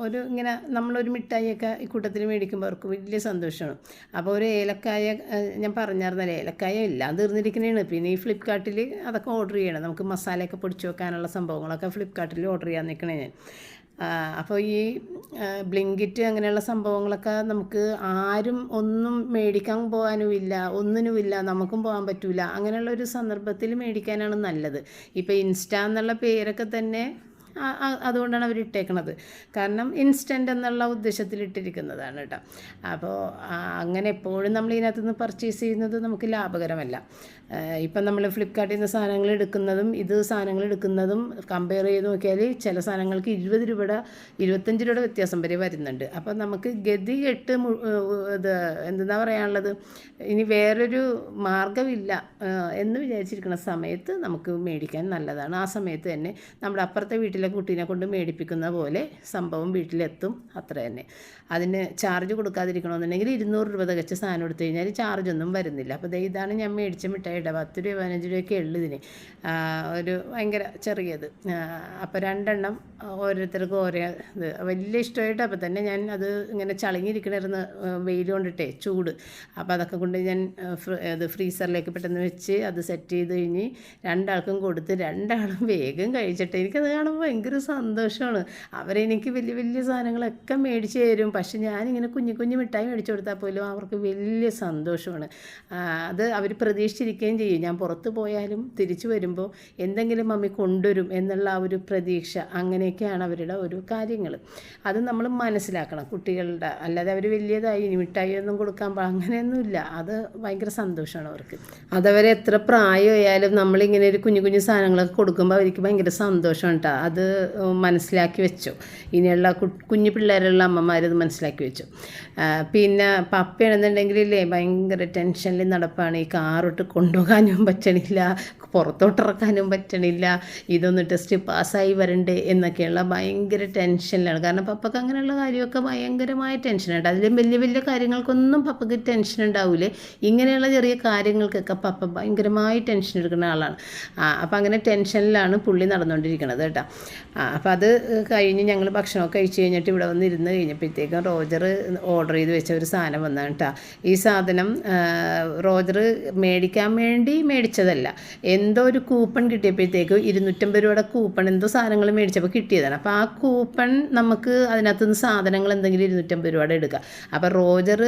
ഒരു ഇങ്ങനെ നമ്മളൊരു മിഠായിയൊക്കെ ഈ കൂട്ടത്തിൽ മേടിക്കുമ്പോൾ അവർക്ക് വലിയ സന്തോഷമാണ്. അപ്പോൾ ഒരു ഏലക്കായ ഞാൻ പറഞ്ഞായിരുന്നല്ലോ ഏലക്കായ എല്ലാം തീർന്നിരിക്കുന്നതാണ്. പിന്നെ ഈ ഫ്ലിപ്കാർട്ടിൽ അതൊക്കെ ഓർഡർ ചെയ്യണം. നമുക്ക് മസാലയൊക്കെ പൊടിച്ചു വെക്കാനുള്ള സംഭവങ്ങളൊക്കെ ഫ്ലിപ്കാർട്ടിൽ ഓർഡർ ചെയ്യാൻ നിൽക്കണേ ഞാൻ. അപ്പോൾ ഈ ബ്ലിങ്കിറ്റ് അങ്ങനെയുള്ള സംഭവങ്ങളൊക്കെ നമുക്ക് ആരും ഒന്നും മേടിക്കാൻ പോകാനുമില്ല ഒന്നിനുമില്ല നമുക്കും പോകാൻ പറ്റില്ല അങ്ങനെയുള്ള ഒരു സന്ദർഭത്തിൽ മേടിക്കാനാണ് നല്ലത്. ഇപ്പോൾ ഇൻസ്റ്റ എന്നുള്ള പേരൊക്കെ തന്നെ അതുകൊണ്ടാണ് അവർ ഇട്ടേക്കണത്. കാരണം ഇൻസ്റ്റന്റ് എന്നുള്ള ഉദ്ദേശത്തിൽ ഇട്ടിരിക്കുന്നതാണ് കേട്ടോ അപ്പോൾ അങ്ങനെ എപ്പോഴും നമ്മൾ ഇതിനകത്ത് നിന്ന് പർച്ചേസ് ചെയ്യുന്നത് നമുക്ക് ലാഭകരമല്ല. ഇപ്പം നമ്മൾ ഫ്ലിപ്കാർട്ടിൽ നിന്ന് സാധനങ്ങൾ എടുക്കുന്നതും ഇത് സാധനങ്ങൾ എടുക്കുന്നതും കമ്പയർ ചെയ്ത് നോക്കിയാൽ ചില സാധനങ്ങൾക്ക് ഇരുപത് രൂപയുടെ ഇരുപത്തഞ്ച് രൂപയുടെ വ്യത്യാസം വരെ വരുന്നുണ്ട്. അപ്പം നമുക്ക് ഗതി കെട്ട് ഇത് എന്താ പറയാനുള്ളത്? ഇനി വേറൊരു മാർഗമില്ല എന്ന് വിചാരിച്ചിരിക്കുന്ന സമയത്ത് നമുക്ക് മേടിക്കാൻ നല്ലതാണ്. ആ സമയത്ത് തന്നെ നമ്മുടെ അപ്പുറത്തെ വീട്ടിലെ കുട്ടീനെ കൊണ്ട് മേടിപ്പിക്കുന്ന പോലെ സംഭവം വീട്ടിലെത്തും. അത്ര തന്നെ. അതിന് ചാർജ് കൊടുക്കാതിരിക്കണമെന്നുണ്ടെങ്കിൽ ഇരുന്നൂറ് രൂപ തികച്ച സാധനം എടുത്തു കഴിഞ്ഞാൽ ചാർജ് ഒന്നും വരുന്നില്ല. അപ്പോൾ ദേ ഇതാണ് ഞാൻ മേടിച്ച മിഠായിയുടെ പത്ത് രൂപ പതിനഞ്ച് രൂപയൊക്കെ ഉള്ളു ഇതിന്. ഒരു ഭയങ്കര ചെറിയത്. അപ്പോൾ രണ്ടെണ്ണം ഓരോരുത്തർക്കും ഓരോ ഇത്. വലിയ ഇഷ്ടമായിട്ട് അപ്പോൾ തന്നെ ഞാൻ അത് ഇങ്ങനെ ചളിങ്ങിയിരിക്കണിരുന്ന് വെയിൽ കൊണ്ടിട്ടേ ചൂട്. അപ്പോൾ അതൊക്കെ കൊണ്ട് ഞാൻ ഇത് ഫ്രീസറിലേക്ക് പെട്ടെന്ന് വെച്ച് അത് സെറ്റ് ചെയ്ത് കഴിഞ്ഞ് രണ്ടാൾക്കും കൊടുത്ത് രണ്ടാളും വേഗം കഴിച്ചിട്ട് എനിക്കത് കാണുമ്പോൾ ഭയങ്കര സന്തോഷമാണ് അവരെനിക്ക് വലിയ വലിയ സാധനങ്ങളൊക്കെ മേടിച്ച് തരും. പക്ഷെ ഞാനിങ്ങനെ കുഞ്ഞു കുഞ്ഞു മിഠായി മേടിച്ചു കൊടുത്താൽ പോലും അവർക്ക് വലിയ സന്തോഷമാണ്. അത് അവർ പ്രതീക്ഷിച്ചിരിക്കുകയും ചെയ്യും. ഞാൻ പുറത്ത് പോയാലും തിരിച്ചു വരുമ്പോൾ എന്തെങ്കിലും മമ്മി കൊണ്ടുവരും എന്നുള്ള ആ ഒരു പ്രതീക്ഷ അങ്ങനെയൊക്കെയാണ് അവരുടെ ഒരു കാര്യങ്ങൾ. അത് നമ്മൾ മനസ്സിലാക്കണം. കുട്ടികളുടെ അല്ലാതെ അവർ വലിയതായി ഇനി മിഠായി ഒന്നും കൊടുക്കാൻ അങ്ങനെയൊന്നുമില്ല. അത് ഭയങ്കര സന്തോഷമാണ് അവർക്ക്. അതവരെ എത്ര പ്രായമായാലും നമ്മളിങ്ങനെ ഒരു കുഞ്ഞു കുഞ്ഞു സാധനങ്ങളൊക്കെ കൊടുക്കുമ്പോൾ അവർക്ക് ഭയങ്കര സന്തോഷമാണ് കേട്ടോ അത് മനസ്സിലാക്കി വെച്ചു. ഇനിയുള്ള കുഞ്ഞു പിള്ളേരുള്ള അമ്മമാർ ഇത് മനസ്സിലാക്കി വെച്ചു. പിന്നെ പപ്പയാണെന്നുണ്ടെങ്കിൽ ഇല്ലേ ഭയങ്കര ടെൻഷനിൽ നടപ്പാണ് ഈ കാറിട്ട് കൊണ്ടുപോകാനും പറ്റണില്ല പുറത്തോട്ടിറക്കാനും പറ്റണില്ല. ഇതൊന്ന് ടെസ്റ്റ് പാസ്സായി വരണ്ടേ എന്നൊക്കെയുള്ള ഭയങ്കര ടെൻഷനിലാണ് കാരണം പപ്പക്ക് അങ്ങനെയുള്ള കാര്യമൊക്കെ ഭയങ്കരമായ ടെൻഷനുണ്ട് അതിലും വലിയ വലിയ കാര്യങ്ങൾക്കൊന്നും പപ്പക്ക് ടെൻഷൻ ഉണ്ടാവില്ലേ ഇങ്ങനെയുള്ള ചെറിയ കാര്യങ്ങൾക്കൊക്കെ പപ്പ ഭയങ്കരമായി ടെൻഷൻ എടുക്കുന്ന ആളാണ്. അപ്പം അങ്ങനെ ടെൻഷനിലാണ് പുള്ളി നടന്നുകൊണ്ടിരിക്കുന്നത് കേട്ടോ. അപ്പം അത് കഴിഞ്ഞ് ഞങ്ങൾ ഭക്ഷണമൊക്കെ കഴിച്ച് കഴിഞ്ഞിട്ട് ഇവിടെ വന്ന് ഇരുന്ന് കഴിഞ്ഞപ്പോഴത്തേക്കും റോജർ ഓർഡർ ചെയ്ത് വെച്ച ഒരു സാധനം വന്നതാണ് കേട്ടോ. ഈ സാധനം റോജർ മേടിക്കാൻ വേണ്ടി മേടിച്ചതല്ല. എന്തോ ഒരു കൂപ്പൺ കിട്ടിയപ്പോഴത്തേക്ക് ഇരുന്നൂറ്റമ്പത് രൂപയുടെ കൂപ്പൺ എന്തോ സാധനങ്ങൾ മേടിച്ചപ്പോൾ കിട്ടിയതാണ്. അപ്പോൾ ആ കൂപ്പൺ നമുക്ക് അതിനകത്തുനിന്ന് സാധനങ്ങൾ എന്തെങ്കിലും ഇരുന്നൂറ്റമ്പത് രൂപയുടെ എടുക്കാം. അപ്പോൾ റോജർ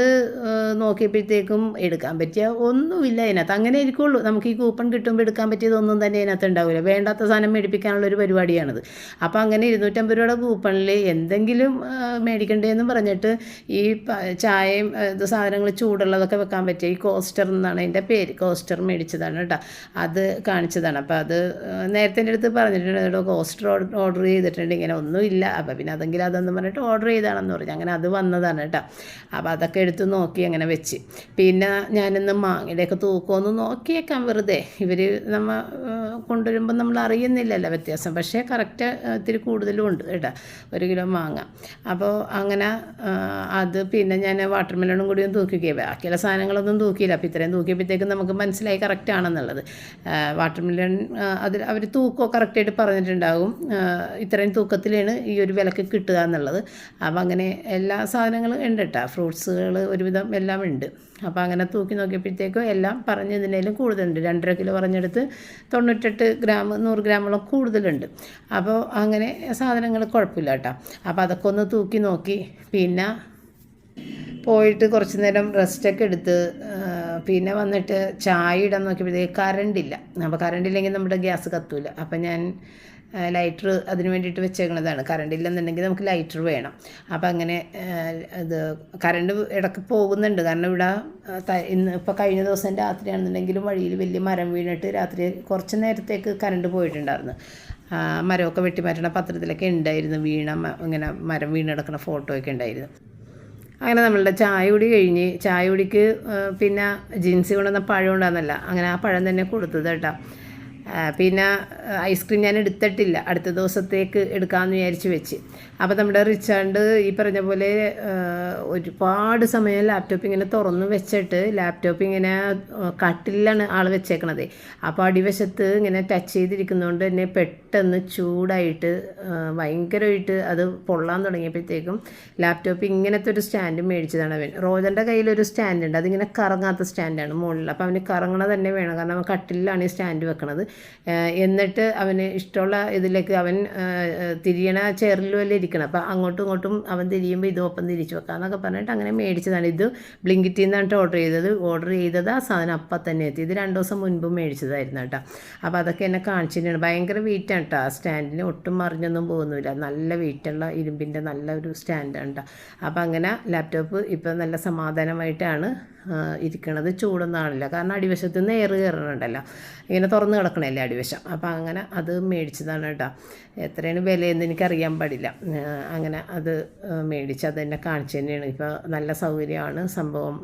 നോക്കിയപ്പോഴത്തേക്കും എടുക്കാൻ പറ്റിയ ഒന്നുമില്ല അതിനകത്ത്. അങ്ങനെ ഇരിക്കുള്ളൂ. നമുക്ക് ഈ കൂപ്പൺ കിട്ടുമ്പോൾ എടുക്കാൻ പറ്റിയതൊന്നും തന്നെ അതിനകത്ത് ഉണ്ടാവില്ല. വേണ്ടാത്ത സാധനം മേടിപ്പിക്കാനുള്ള ഒരു പരിപാടിയാണിത്. അപ്പോൾ അങ്ങനെ ഇരുന്നൂറ്റമ്പത് രൂപയുടെ കൂപ്പണിൽ എന്തെങ്കിലും മേടിക്കണ്ടേന്ന് പറഞ്ഞിട്ട് ഈ ചായയും ഇത് സാധനങ്ങൾ ചൂടുള്ളതൊക്കെ വെക്കാൻ പറ്റിയ ഈ കോസ്റ്റർ എന്നാണ് അതിന്റെ പേര്. കോസ്റ്റർ മേടിച്ചതാണ് കേട്ടോ. അത് കാണിച്ചതാണ്. അപ്പോൾ അത് നേരത്തെ എന്റെ അടുത്ത് പറഞ്ഞിട്ടുണ്ട് കേട്ടോ കോസ്റ്റർ ഓർഡർ ചെയ്തിട്ടുണ്ട് ഇങ്ങനെ ഒന്നുമില്ല അപ്പോൾ പിന്നെ അതെങ്കിലും അതൊന്നും പറഞ്ഞിട്ട് ഓർഡർ ചെയ്താണെന്ന് പറഞ്ഞു. അങ്ങനെ അത് വന്നതാണ് കേട്ടോ. അപ്പോൾ അതൊക്കെ എടുത്ത് നോക്കി അങ്ങനെ വെച്ച്. പിന്നെ ഞാനിന്ന് മാങ്ങയുടെയൊക്കെ തൂക്കമൊന്ന് നോക്കിയേക്കാം വെറുതെ. ഇവർ നമ്മൾ കൊണ്ടുവരുമ്പോൾ നമ്മൾ അറിയുന്നില്ലല്ലോ വ്യത്യാസം. പക്ഷേ കറക്റ്റ് ഇത്തിരി കൂടുതലും ഉണ്ട് കേട്ടോ. ഒരു കിലോ മാങ്ങ. അപ്പോൾ അങ്ങനെ അത് പിന്നെ ഞാൻ വാട്ടർ മെലണും കൂടി ഒന്ന് തൂക്കിക്കേ. ബാക്കിയുള്ള സാധനങ്ങളൊന്നും തൂക്കിയില്ല. അപ്പോൾ ഇത്രയും തൂക്കിയപ്പോഴത്തേക്കും നമുക്ക് മനസ്സിലായി കറക്റ്റ് ആണെന്നുള്ളത്. വാട്ടർ മില്ലൺ അതിൽ അവർ തൂക്കമോ കറക്റ്റായിട്ട് പറഞ്ഞിട്ടുണ്ടാകും. ഇത്രയും തൂക്കത്തിലാണ് ഈ ഒരു വിലക്ക് കിട്ടുക എന്നുള്ളത്. അപ്പോൾ അങ്ങനെ എല്ലാ സാധനങ്ങളും ഉണ്ട് കേട്ടോ ഫ്രൂട്ട്സുകൾ ഒരുവിധം എല്ലാം ഉണ്ട്. അപ്പോൾ അങ്ങനെ തൂക്കി നോക്കിയപ്പോഴത്തേക്കും എല്ലാം പറഞ്ഞതിനേലും കൂടുതലുണ്ട്. രണ്ടര കിലോ പറഞ്ഞെടുത്ത് തൊണ്ണൂറ്റെട്ട് ഗ്രാം നൂറ് ഗ്രാമോളം കൂടുതലുണ്ട്. അപ്പോൾ അങ്ങനെ സാധനങ്ങൾ കുഴപ്പമില്ല കേട്ടോ അപ്പോൾ അതൊക്കെ ഒന്ന് തൂക്കി നോക്കി. പിന്നെ പോയിട്ട് കുറച്ച് നേരം റെസ്റ്റൊക്കെ എടുത്ത് പിന്നെ വന്നിട്ട് ചായ ഇടാൻ നോക്കിയപ്പോഴത്തേക്ക് കറണ്ടില്ല അപ്പോൾ കറണ്ടില്ലെങ്കിൽ നമ്മുടെ ഗ്യാസ് കത്തൂല. അപ്പം ഞാൻ ലൈറ്റർ അതിന് വേണ്ടിയിട്ട് വെച്ചേക്കണതാണ്. കറണ്ട് ഇല്ലെന്നുണ്ടെങ്കിൽ നമുക്ക് ലൈറ്റർ വേണം. അപ്പം അങ്ങനെ ഇത് കറണ്ട് ഇടയ്ക്ക് പോകുന്നുണ്ട്. കാരണം ഇവിടെ ഇന്ന് ഇപ്പോൾ കഴിഞ്ഞ ദിവസം രാത്രിയാണെന്നുണ്ടെങ്കിലും വഴിയിൽ വലിയ മരം വീണിട്ട് രാത്രി കുറച്ച് നേരത്തേക്ക് കറണ്ട് പോയിട്ടുണ്ടായിരുന്നു. മരമൊക്കെ വെട്ടിമാറ്റണ പത്രത്തിലൊക്കെ ഉണ്ടായിരുന്നു. വീണ ഇങ്ങനെ മരം വീണ് കിടക്കുന്ന ഫോട്ടോ ഒക്കെ ഉണ്ടായിരുന്നു. അങ്ങനെ നമ്മളുടെ ചായ കുടി കഴിഞ്ഞ് ചായ കുടിക്ക് പിന്നെ ജീൻസ് കൊണ്ടുവന്ന പഴം ഉണ്ടാകുന്നല്ല അങ്ങനെ ആ പഴം തന്നെ കൊടുത്തത് കേട്ടോ. പിന്നെ ഐസ്ക്രീം ഞാൻ എടുത്തിട്ടില്ല അടുത്ത ദിവസത്തേക്ക് എടുക്കാമെന്ന് വിചാരിച്ച് വെച്ച്. അപ്പോൾ നമ്മുടെ റിച്ചാർഡ് ഈ പറഞ്ഞ പോലെ ഒരുപാട് സമയം ലാപ്ടോപ്പ് ഇങ്ങനെ തുറന്ന് വെച്ചിട്ട് ലാപ്ടോപ്പ് ഇങ്ങനെ കട്ടിലാണ് ആൾ വെച്ചേക്കണത്. അപ്പോൾ അടിവശത്ത് ഇങ്ങനെ ടച്ച് ചെയ്തിരിക്കുന്നതുകൊണ്ട് തന്നെ പെട്ടെന്ന് ചൂടായിട്ട് ഭയങ്കരമായിട്ട് അത് പൊള്ളാൻ തുടങ്ങിയപ്പോഴത്തേക്കും ലാപ്ടോപ്പ് ഇങ്ങനത്തെ ഒരു സ്റ്റാൻഡ് മേടിച്ചതാണ് അവൻ. റോജന്റെ കയ്യിലൊരു സ്റ്റാൻഡ് ഉണ്ട്. അതിങ്ങനെ കറങ്ങാത്ത സ്റ്റാൻഡാണ് മുകളിൽ. അപ്പോൾ അവന് കറങ്ങണ തന്നെ വേണം. കാരണം അവൻ കട്ടിലാണ് ഈ സ്റ്റാൻഡ് വെക്കണത്. എന്നിട്ട് അവന് ഇഷ്ടമുള്ള ഇതിലേക്ക് അവൻ തിരിയണ ചെയറിലും അല്ലേ ഇരിക്കണം. അപ്പോൾ അങ്ങോട്ടും ഇങ്ങോട്ടും അവൻ തിരിയുമ്പോൾ ഇത് ഒപ്പം തിരിച്ചു വെക്കാന്നൊക്കെ പറഞ്ഞിട്ട് അങ്ങനെ മേടിച്ചതാണ്. ഇത് ബ്ലിങ്കിറ്റിൽ നിന്നാണ് ഓർഡർ ചെയ്തത്. ഓർഡർ ചെയ്തത് ആ സാധനം അപ്പം തന്നെ എത്തി. ഇത് രണ്ട് ദിവസം മുൻപ് മേടിച്ചതായിരുന്നു കേട്ടോ. അപ്പോൾ അതൊക്കെ എന്നെ കാണിച്ചിട്ടാണ് ഭയങ്കര വെയിറ്റാണ് കേട്ടോ. ആ സ്റ്റാൻഡിന് ഒട്ടും മറിഞ്ഞൊന്നും പോകുന്നില്ല. നല്ല വീറ്റുള്ള ഇരുമ്പിന്റെ നല്ലൊരു സ്റ്റാൻഡാണ് കേട്ടോ. അപ്പോൾ അങ്ങനെ ലാപ്ടോപ്പ് ഇപ്പം നല്ല സമാധാനമായിട്ടാണ് ഇരിക്കണത് ചൂടൊന്നാണില്ല. കാരണം അടിവശത്ത് നിന്ന് എയർ കയറണുണ്ടല്ലോ ഇങ്ങനെ തുറന്ന് കിടക്കണല്ലേ അടിവശം. അപ്പോൾ അങ്ങനെ അത് മേടിച്ചതാണ് കേട്ടോ. എത്രയാണ് വിലയെന്ന് എനിക്കറിയാൻ പാടില്ല. അങ്ങനെ അത് മേടിച്ച് അത് തന്നെ കാണിച്ചു തന്നെയാണ്. ഇപ്പോൾ നല്ല സൗകര്യമാണ്. സംഭവം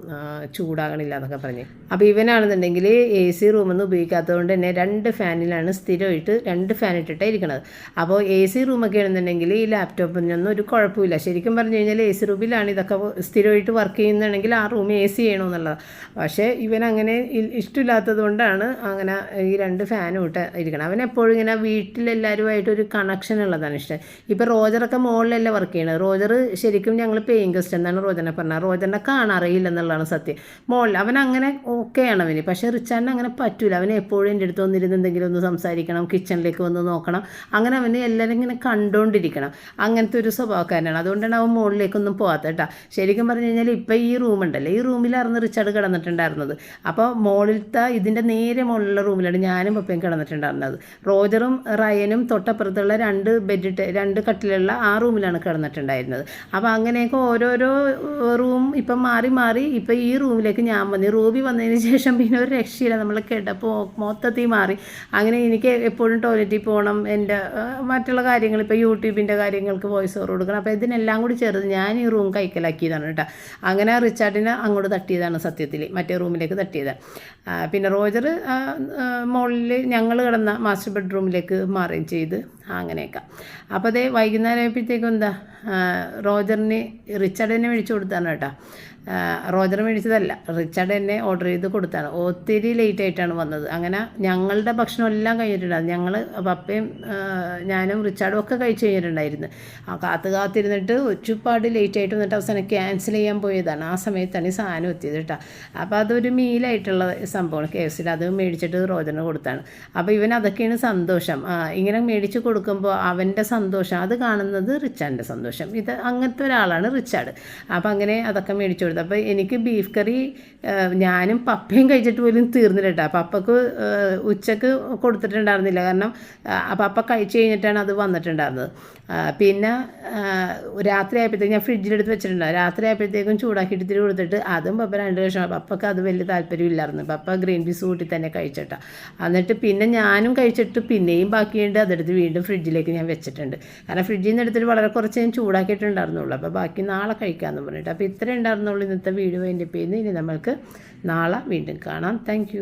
ചൂടാകണില്ല എന്നൊക്കെ പറഞ്ഞ്. അപ്പോൾ ഇവനാണെന്നുണ്ടെങ്കിൽ എ സി റൂമൊന്നും ഉപയോഗിക്കാത്തതുകൊണ്ട് തന്നെ രണ്ട് ഫാനിലാണ് സ്ഥിരമായിട്ട് രണ്ട് ഫാൻ ഇട്ടിട്ടേ ഇരിക്കണത്. അപ്പോൾ എ സി റൂമൊക്കെ ആണെന്നുണ്ടെങ്കിൽ ഈ ലാപ്ടോപ്പിനൊന്നും ഒരു കുഴപ്പമില്ല. ശരിക്കും പറഞ്ഞു കഴിഞ്ഞാൽ എ സി റൂമിലാണ് ഇതൊക്കെ സ്ഥിരമായിട്ട് വർക്ക് ചെയ്യുന്നുണ്ടെങ്കിൽ ആ റൂം എ സി ചെയ്യണമെന്നുള്ളത് പക്ഷേ ഇവനങ്ങനെ ഇഷ്ടമില്ലാത്തത് കൊണ്ടാണ് അങ്ങനെ ഈ രണ്ട് ഫാനും ഇട്ട് ഇരിക്കണം അവൻ എപ്പോഴും ഇങ്ങനെ വീട്ടിലെല്ലാവരുമായിട്ട് ഒരു കണക്ഷൻ ഉള്ളതാണ് ഇഷ്ടം. ഇപ്പോൾ റോജറൊക്കെ മുകളിലല്ല വർക്ക് ചെയ്യണത്. റോജർ ശരിക്കും ഞങ്ങൾ പേയിങ് ഗസ്റ്റ് എന്നാണ് റോജനെ പറഞ്ഞത്. റോജറിനെ കാണാറിയില്ല എന്നുള്ളതാണ് സത്യം. മുകളിൽ അവൻ അങ്ങനെ ഓക്കെയാണ് അവന്. പക്ഷേ റിച്ചാറിന് അങ്ങനെ പറ്റൂല. അവൻ എപ്പോഴും എന്റെ അടുത്ത് വന്നിരുന്ന് എന്തെങ്കിലും ഒന്ന് സംസാരിക്കണം കിച്ചണിലേക്ക് വന്ന് നോക്കണം. അങ്ങനെ അവന് എല്ലാവരും ഇങ്ങനെ കണ്ടുകൊണ്ടിരിക്കണം അങ്ങനത്തെ ഒരു സ്വഭാവക്കാരനാണ്. അതുകൊണ്ടാണ് അവൻ മുകളിലേക്കൊന്നും പോകാത്ത കേട്ടോ. ശരിക്കും പറഞ്ഞു കഴിഞ്ഞാൽ ഇപ്പം ഈ റൂമുണ്ടല്ലോ ഈ റൂമിലായിരുന്നു റിച്ചാർഡ് കിടന്നിട്ടുണ്ടായിരുന്നത്. അപ്പോൾ മുകളിലത്തെ ഇതിന്റെ നേരെ മുകളിലുള്ള റൂമിലാണ് ഞാനും പപ്പയും കിടന്നിട്ടുണ്ടായിരുന്നത്. റോജറും റയനും തൊട്ടപ്പുറത്തുള്ള രണ്ട് ബെഡ് രണ്ട് കട്ടിലുള്ള ആ റൂമിലാണ് കിടന്നിട്ടുണ്ടായിരുന്നത്. അപ്പോൾ അങ്ങനെയൊക്കെ ഓരോരോ റൂം ഇപ്പം മാറി മാറി ഇപ്പം ഈ റൂമിലേക്ക് ഞാൻ വന്നു റൂബി വന്നതിന് ശേഷം പിന്നെ ഒരു രക്ഷയില്ല. നമ്മൾ കിടപ്പ് മൊത്തത്തിൽ മാറി. അങ്ങനെ എനിക്ക് എപ്പോഴും ടോയ്ലറ്റിൽ പോകണം എന്റെ മറ്റുള്ള കാര്യങ്ങൾ ഇപ്പോൾ യൂട്യൂബിന്റെ കാര്യങ്ങൾക്ക് വോയിസ് ഓവർ കൊടുക്കണം. അപ്പോൾ ഇതിനെല്ലാം കൂടി ചേർത്ത് ഞാൻ ഈ റൂം കൈക്കലാക്കിയതാണ് കേട്ടോ. അങ്ങനെ റിച്ചാർഡിനെ അങ്ങോട്ട് തട്ടിയതാണ് സത്യത്തിൽ മറ്റേ റൂമിലേക്ക് തട്ടിയത്. പിന്നെ റോജർ മുകളിൽ ഞങ്ങൾ കിടന്ന മാസ്റ്റർ ബെഡ്റൂമിലേക്ക് മാറുകയും ചെയ്ത്. അങ്ങനെയൊക്കെ. അപ്പോൾ അതേ വൈകുന്നേരം ആയപ്പോഴത്തേക്കും എന്താ റോജറിന് റിച്ചാർഡിനെ മേടിച്ചു കൊടുത്താണ് കേട്ടോ. റോജർ മേടിച്ചതല്ല. റിച്ചാർഡ് എന്നെ ഓർഡർ ചെയ്ത് കൊടുത്താണ്. ഒത്തിരി ലേറ്റ് ആയിട്ടാണ് വന്നത്. അങ്ങനെ ഞങ്ങളുടെ ഭക്ഷണം എല്ലാം കഴിഞ്ഞിട്ടുണ്ടായിരുന്നു ഞങ്ങൾ പപ്പയും ഞാനും റിച്ചാർഡും ഒക്കെ കഴിച്ച് കഴിഞ്ഞിട്ടുണ്ടായിരുന്നു. ആ കാത്തു കാത്തിരുന്നിട്ട് ഒരുപാട് ലേറ്റ് ആയിട്ട് വന്നിട്ട് അവസാനം ക്യാൻസൽ ചെയ്യാൻ പോയതാണ്. ആ സമയത്താണ് ഈ സാധനം എത്തിയത് കേട്ടോ. അപ്പോൾ അതൊരു മീലായിട്ടുള്ള സംഭവമാണ്. കെ എഫ് സിയിൽ അത് മേടിച്ചിട്ട് റോജറിന് കൊടുത്താണ്. അപ്പോൾ ഇവൻ അതൊക്കെയാണ് സന്തോഷം. ഇങ്ങനെ മേടിച്ച് കൊടുക്കുമ്പോൾ അവന്റെ സന്തോഷം. അത് കാണുന്നത് റിച്ചാർഡിന്റെ സന്തോഷം. ഇത് അങ്ങനത്തെ ഒരാളാണ് റിച്ചാർഡ്. അപ്പോൾ അങ്ങനെ അതൊക്കെ മേടിച്ചു കൊടുത്തു അപ്പോൾ എനിക്ക് ബീഫ് കറി ഞാനും പപ്പയും കഴിച്ചിട്ട് പോലും തീർന്നില്ല കേട്ടോ പപ്പക്ക് ഉച്ചയ്ക്ക് കൊടുത്തിട്ടുണ്ടായിരുന്നില്ല. കാരണം പപ്പ കഴിച്ചു കഴിഞ്ഞിട്ടാണ് അത് വന്നിട്ടുണ്ടായിരുന്നത്. പിന്നെ രാത്രി ആയപ്പോഴത്തേക്കും ഞാൻ ഫ്രിഡ്ജിലെടുത്ത് വെച്ചിട്ടുണ്ടോ. രാത്രി ആയപ്പോഴത്തേക്കും ചൂടാക്കിയിട്ട് ഇത്തിരി കൊടുത്തിട്ട് അതും പപ്പ രണ്ട് ലക്ഷം പപ്പക്ക് അത് വലിയ താല്പര്യമില്ലായിരുന്നു പപ്പ ഗ്രീൻ പീസ് കൂട്ടി തന്നെ കഴിച്ചിട്ടാ. എന്നിട്ട് പിന്നെ ഞാനും കഴിച്ചിട്ട് പിന്നെയും ബാക്കിയുണ്ട്. അതെടുത്ത് വീണ്ടും ഫ്രിഡ്ജിലേക്ക് ഞാൻ വെച്ചിട്ടുണ്ട്. കാരണം ഫ്രിഡ്ജിൽ നിന്ന് എടുത്തിട്ട് വളരെ കുറച്ച് ഞാൻ ചൂടാക്കിയിട്ടുണ്ടായിരുന്നുള്ളൂ അപ്പോൾ ബാക്കി നാളെ കഴിക്കാമെന്ന് പറഞ്ഞിട്ട്. അപ്പോൾ ഇത്രേ ഉണ്ടായിരുന്നുള്ളൂ ഇന്നത്തെ വീഡിയോ എന്റെ പേരിൽ ഇനി നമ്മൾക്ക് നാളെ വീണ്ടും കാണാം. താങ്ക്